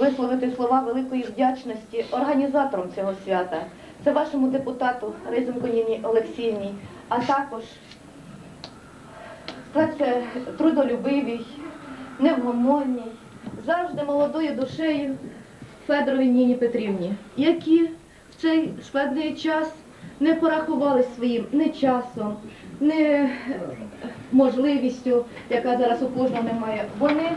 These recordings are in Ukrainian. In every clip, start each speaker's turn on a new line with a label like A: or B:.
A: Висловити слова великої вдячності організаторам цього свята. Це вашому депутату Ризенко Ніні Олексіївні, а також це трудолюбивій, невгомонній, завжди молодою душею Федорові Ніні Петрівні, які в цей складний час не порахували своїм ні часом, ні можливістю, яка зараз у кожного немає. Вони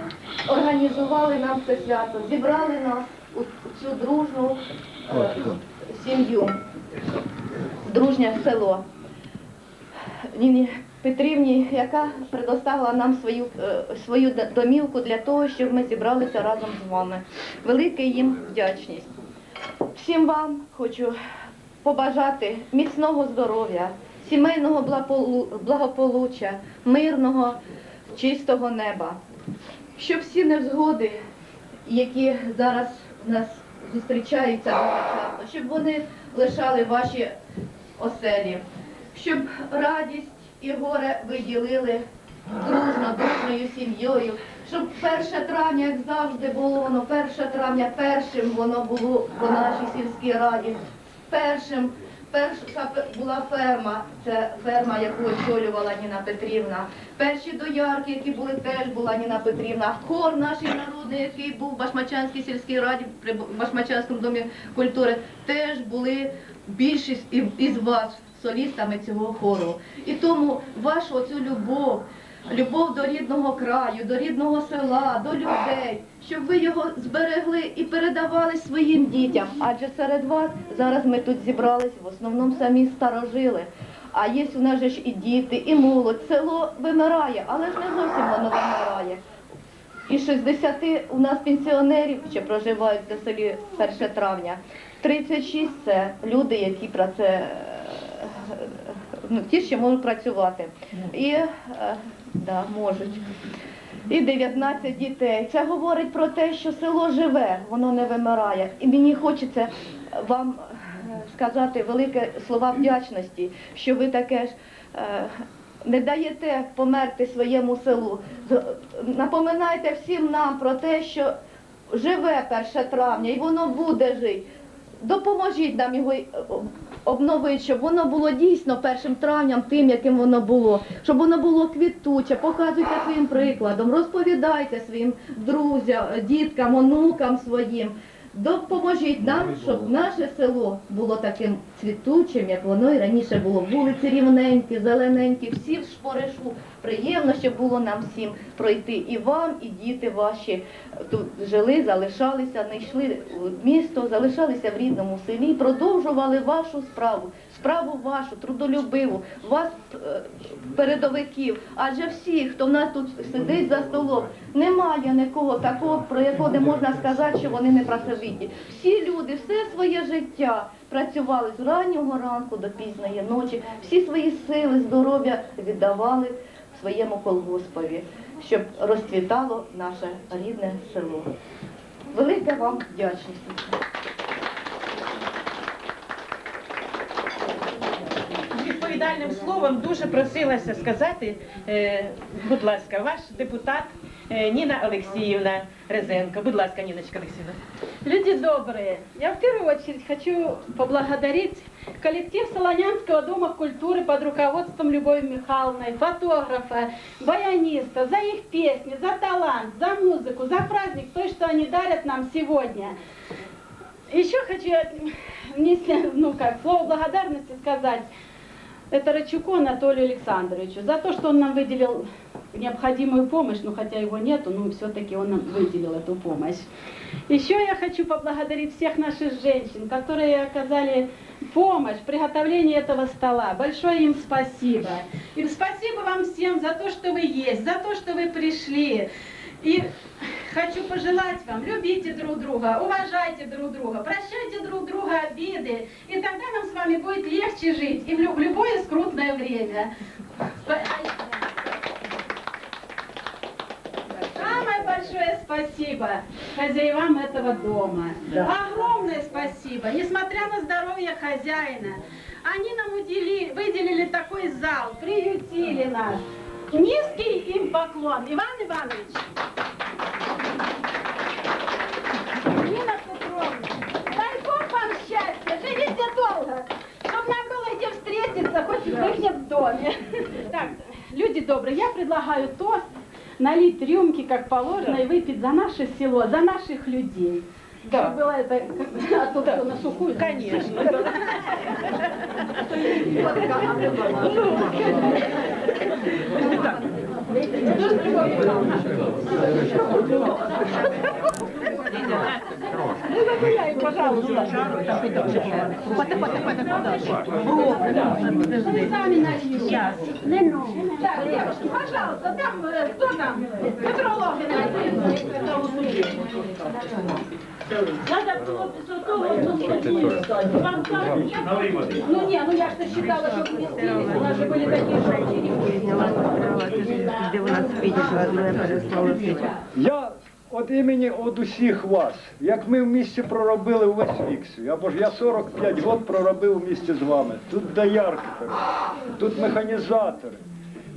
A: організували нам це свято, зібрали нас у цю дружну е, сім'ю, дружнє село. Ніні Петрівні, яка предоставила нам свою, е, свою домівку для того, щоб ми зібралися разом з вами. Велика їм вдячність. Всім вам хочу побажати міцного здоров'я, сімейного благополуччя, мирного, чистого неба. Щоб всі невзгоди, які зараз у нас зустрічаються часто, щоб вони лишали ваші оселі, щоб радість і горе ви ділили дружно, дружною сім'єю, щоб 1 травня, як завжди було воно, 1 травня першим воно було в нашій сільській раді. Першим перша була ферма, це ферма, яку очолювала Ніна Петрівна. Перші доярки, які були, теж була Ніна Петрівна. Хор наш народний, який був в Башмачанській сільській раді, при Башмачанському домі культури, теж були більшість із вас солістами цього хору. І тому вашу оцю любов, любов до рідного краю, до рідного села, до людей, щоб ви його зберегли і передавали своїм дітям. Адже серед вас зараз ми тут зібрались в основному самі старожили. А є у нас же ж і діти, і молодь. Село вимирає, але ж не зовсім воно вимирає. І 60 у нас пенсіонерів, що проживають на селі 1 травня. 36 – це люди, які про е, ну, ті, що можуть працювати. І е, да, можуть. І 19 дітей. Це говорить про те, що село живе, воно не вимирає. І мені хочеться вам е, сказати велике слова вдячності, що ви таке ж. е, Не даєте померти своєму селу. Напоминайте всім нам про те, що живе 1 травня і воно буде жити. Допоможіть нам його е, обновити, щоб воно було дійсно першим травням тим, яким воно було, щоб воно було квітуче, показуйте своїм прикладом, розповідайте своїм друзям, діткам, онукам своїм. Допоможіть нам, щоб наше село було таким цвітучим, як воно і раніше було. Вулиці рівненькі, зелененькі, всі в шпоришу. Приємно, щоб було нам всім пройти. І вам, і діти ваші тут жили, залишалися, не йшли в місто, залишалися в рідному селі, продовжували вашу справу, справу вашу, трудолюбиву, вас е, передовиків. Адже всі, хто в нас тут сидить за столом, немає нікого такого, про якого не можна сказати, що вони не працьовиті. Всі люди все своє життя працювали з раннього ранку до пізної ночі, всі свої сили, здоров'я віддавали своєму колгоспові, щоб розцвітало наше рідне село. Велика вам вдячність.
B: Відповідальним словом дуже просилася сказати, е, будь ласка, ваш депутат е, Ніна Олексіївна Резенко. Будь ласка, Ніночка Олексіївна.
C: Люди добрые, я в первую очередь хочу поблагодарить коллектив Солонянского дома культуры под руководством Любови Михайловны, фотографа, баяниста, за их песни, за талант, за музыку, за праздник, то, что они дарят нам сегодня. Еще хочу внести, ну как, слово благодарности сказать это Рычуку Анатолию Александровичу за то, что он нам выделил необходимую помощь, ну хотя его нету, но все-таки он нам выделил эту помощь. Еще я хочу поблагодарить всех наших женщин, которые оказали помощь в приготовлении этого стола. Большое им спасибо. И спасибо вам всем за то, что вы есть, за то, что вы пришли. И хочу пожелать вам, любите друг друга, уважайте друг друга, прощайте друг друга обиды, и тогда нам с вами будет легче жить и в лю- в любое скрутное время. Самое большое спасибо хозяевам этого дома. Огромное спасибо, несмотря на здоровье хозяина. Они нам удели- выделили такой зал, приютили нас. Низкий им поклон. Иван Иванович. Нина Петровна, дай вам счастья, живите долго, чтобы нам было где встретиться, хоть да. в доме. Так, люди добрые, я предлагаю тост налить рюмки, как положено, да. и выпить за наше село, за наших людей.
B: Да.
C: Чтобы было это а то, да. на сухую.
B: Конечно. Ну, すごい。
C: Вы сами нальете. Так, девушки, пожалуйста, там, э, кто там? Петро Логин.
D: Надо було після того, що вам кажуть, я
C: Ну не, ну я что считала, что вместились, у нас же были такие шоу
E: Де у нас підійшла, мене переслали в
F: від імені від усіх вас, як ми в місті проробили увесь вік свій, або ж я 45 років проробив в місті з вами. Тут доярки, тут механізатори,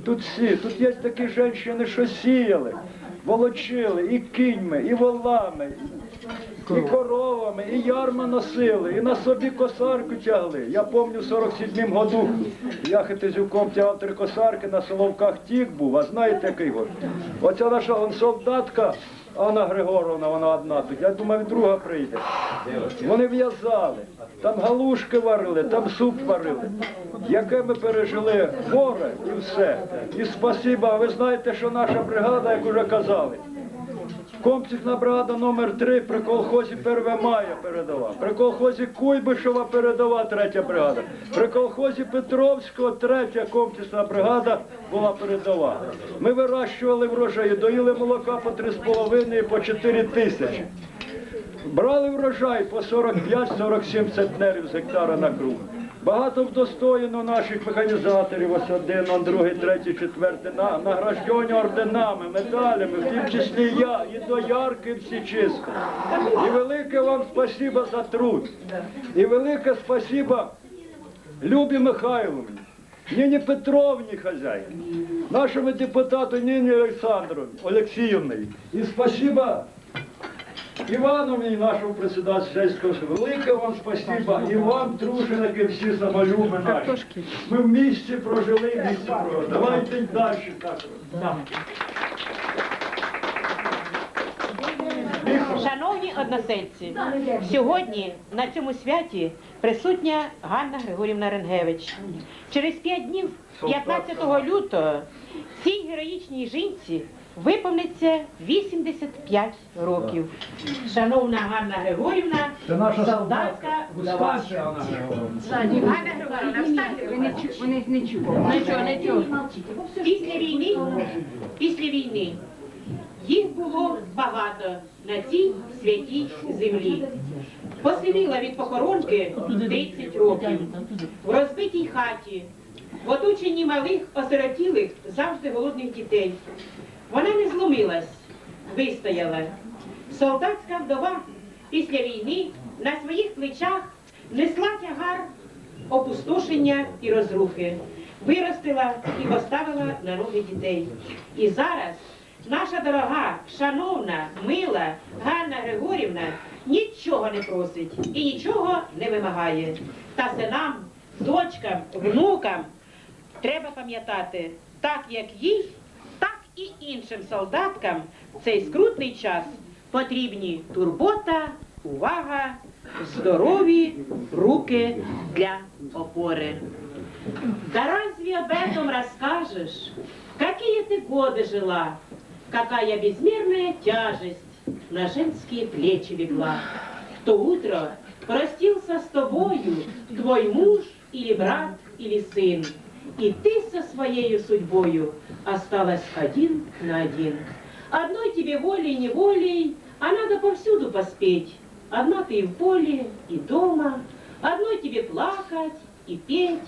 F: тут всі, тут є такі жінки, що сіяли, волочили і кіньми, і волами, і коровами, і ярма носили, і на собі косарку тягли. Я пам'ятаю в 47-му году я хитизюком тягав три косарки, на Соловках тік був, а знаєте який год? Оця наша он, солдатка Анна Григоровна, вона одна тут, я думаю, друга прийде. Вони в'язали, там галушки варили, там суп варили. Яке ми пережили горе і все. І спасіба, ви знаєте, що наша бригада, як уже казали, Комплексна бригада номер 3 при колхозі 1 мая передова. При колхозі Куйбишева передова третя бригада. При колхозі Петровського третя комплексна бригада була передова. Ми вирощували врожаї, доїли молока по 3,5 і по 4 тисячі. Брали врожай по 45-47 центнерів з гектара на круг. Багато вдостоєно наших механізаторів, ось один, он другий, третій, четвертий, на, награждені орденами, медалями, в тім числі я, і доярки всі чисто. І велике вам спасіба за труд. І велике спасіба Любі Михайловні, Ніні Петровні хазяйки, нашому депутату Ніні Олександровні, Олексіївні. І спасіба Івановні, нашому председателю сільського суду, велике вам спасибо, і вам, труженики, всі самолюби наші. Ми в місті прожили, в місті прожили. Давайте й далі так.
B: Шановні односельці, сьогодні на цьому святі присутня Ганна Григорівна Ренгевич. Через п'ять днів, 15 лютого, цій героїчній жінці виповниться 85 років. Шановна Ганна Григорівна,
F: Це наша
B: солдатська вдова. Ганна Григорівна, встаньте.
E: Вони не чули.
B: Нічого, нічого. Після війни, після війни їх було багато на цій святій землі. Посивіла від похоронки 30 років. В розбитій хаті, в оточенні малих осиротілих, завжди голодних дітей. Вона не зломилась, вистояла. Солдатська вдова після війни на своїх плечах несла тягар опустошення і розрухи, виростила і поставила на ноги дітей. І зараз наша дорога, шановна, мила Ганна Григорівна нічого не просить і нічого не вимагає. Та синам, дочкам, внукам треба пам'ятати, так як їй, так і іншим солдаткам в цей скрутний час потрібні турбота, увага, здорові руки для опори. Да разве об этом расскажешь? Какие ты годы жила? Какая безмерная тяжесть на женские плечи легла? В то утро простился с тобою твой муж или брат или сын, И ты со своей судьбою осталась один на один. Одной тебе волей-неволей, а надо повсюду поспеть. Одна ты и в поле, и дома, одной тебе плакать и петь,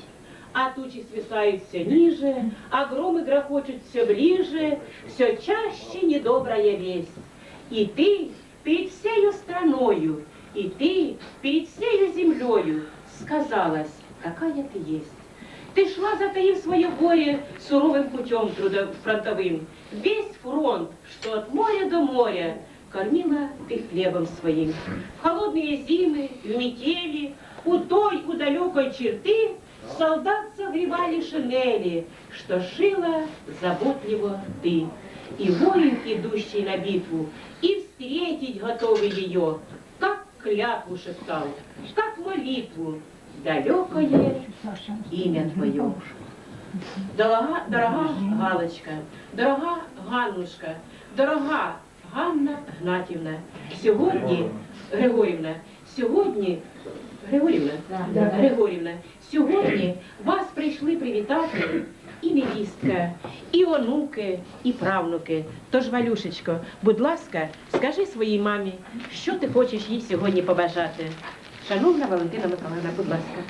B: а тучи свисают все ниже, а громы грохочут все ближе, все чаще недобрая весть. И ты перед всею страною, и ты перед всею землею сказалась, какая ты есть. Ты шла, затаив свое горе суровым путем фронтовым. Весь фронт, что от моря до моря, кормила ты хлебом своим. В холодные зимы, в метели, у той, у далекой черты Солдат согревали шинели, что шила заботливо ты. И воин, идущий на битву, и встретить готовый ее, как клятву шептал, как молитву, далекое имя твое. Дорога, дорога Галочка, дорога Ганнушка, дорога Ганна Гнатівна, сьогодні, Григорівна, сьогодні, Григорівна, Григорівна, сьогодні вас прийшли привітати і невістка, і онуки, і правнуки. Тож, Валюшечко, будь ласка, скажи своїй мамі, що ти хочеш їй сьогодні побажати. Шановна Валентина Миколаївна, будь ласка.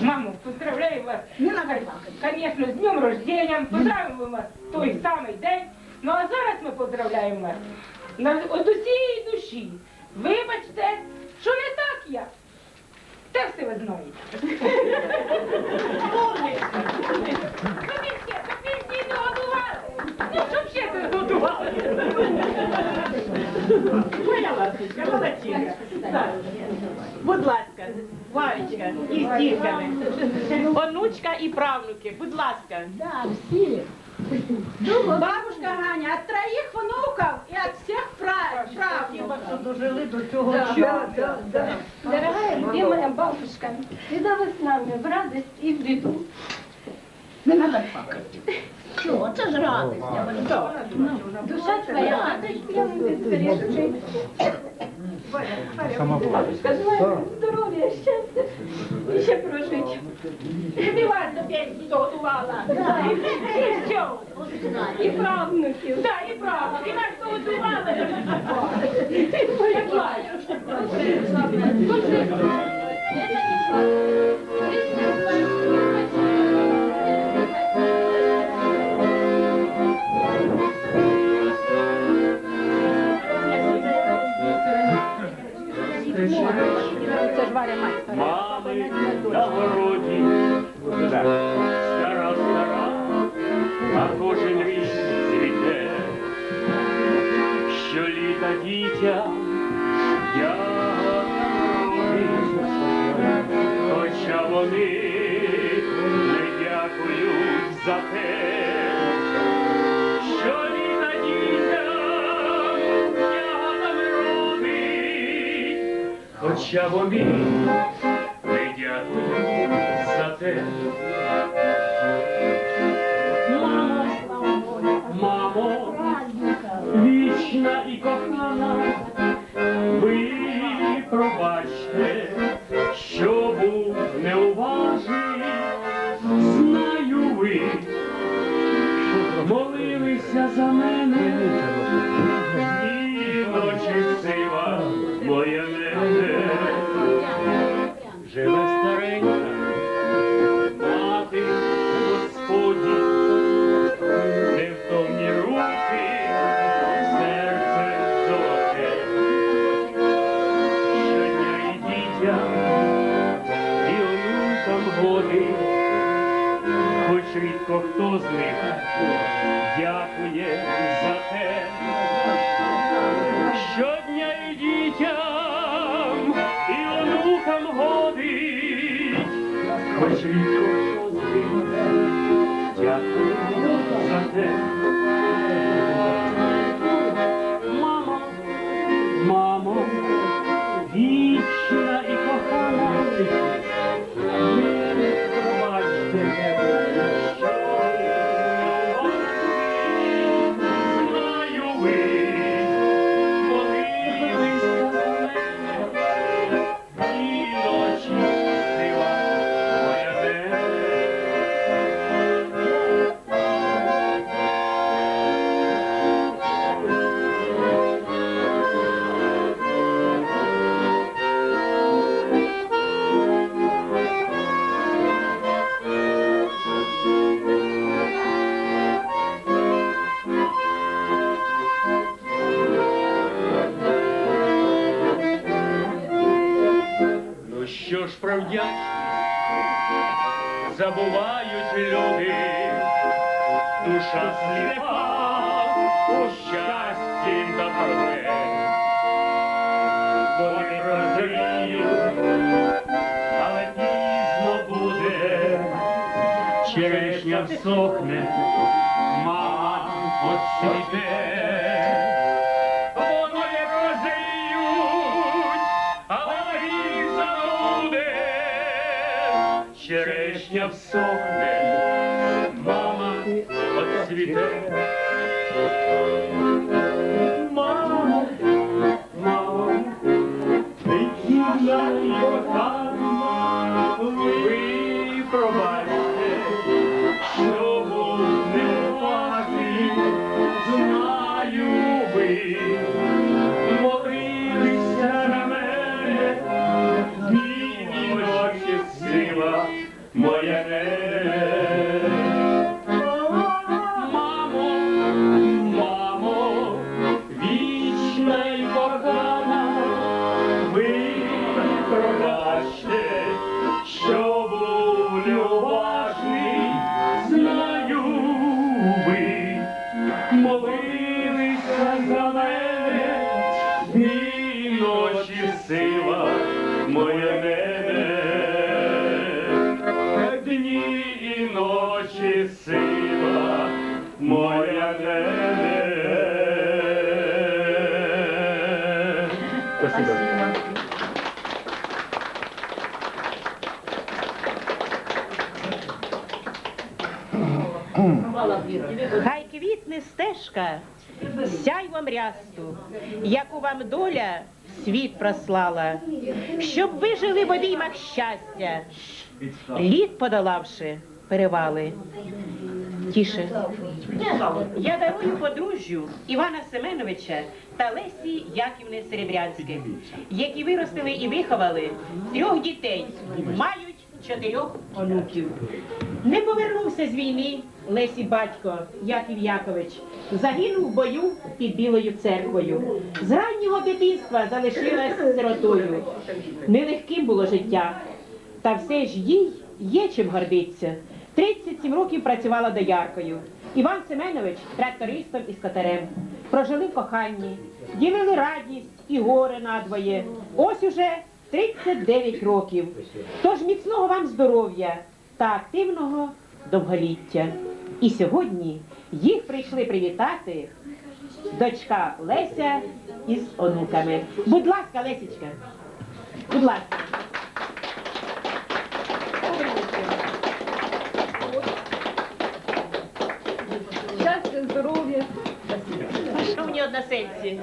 G: Маму, поздравляю вас. Не надо. Конечно, з днем рождения. Поздравимо вас в той самий день. Ну а зараз ми поздравляємо вас на від усієї душі. Вибачте, що не так я. Те все ви знаєте. Тобі. Ну, щоб ще ти годували.
B: Моя ласточка, молодчинка. Так. Будь ласка, Варечка, і з дітками. Онучка і правнуки, будь ласка.
C: Бабушка Ганя, от троих внуков и от всех прав- правнуков.
E: Дожили до цього часу.
H: Дорогая, любимая бабушка, всегда вы с нами в радость и в беду.
E: Не треба плакати. Що, це ж радість.
H: Душа твоя бесконечной. Бабушка, желаю здоровья, счастья и ще прожить.
G: Тобі вас до пенсії догодувала. І все.
H: І правнуків.
G: Да, і правда. І нас догодували.
I: Мами на городі, хоча вдячність забувають люди, душа сліпа у щасті та правде. коли прозрію, але пізно буде, черешня всохне, мама оцвіте. Черешня
B: стежка, сяйвом рясту, яку вам доля світ прослала, щоб ви жили в обіймах щастя, лід подолавши перевали. Тіше. Я дарую подружжю Івана Семеновича та Лесі Яківни Серебрянських, які виростили і виховали трьох дітей, мають чотирьох онуків. Не повернувся з війни Лесі батько Яків Якович. Загинув в бою під Білою церквою. З раннього дитинства залишилась сиротою. Нелегким було життя. Та все ж їй є чим гордиться. 37 років працювала дояркою. Іван Семенович трактористом і скотарем. Прожили в коханні, ділили радість і горе надвоє. Ось уже 39 років. Тож міцного вам здоров'я та активного довголіття. І сьогодні їх прийшли привітати дочка Леся із онуками. Будь ласка, Лесічка. Будь ласка.
A: Щастя, здоров'я.
B: Шановні односельці,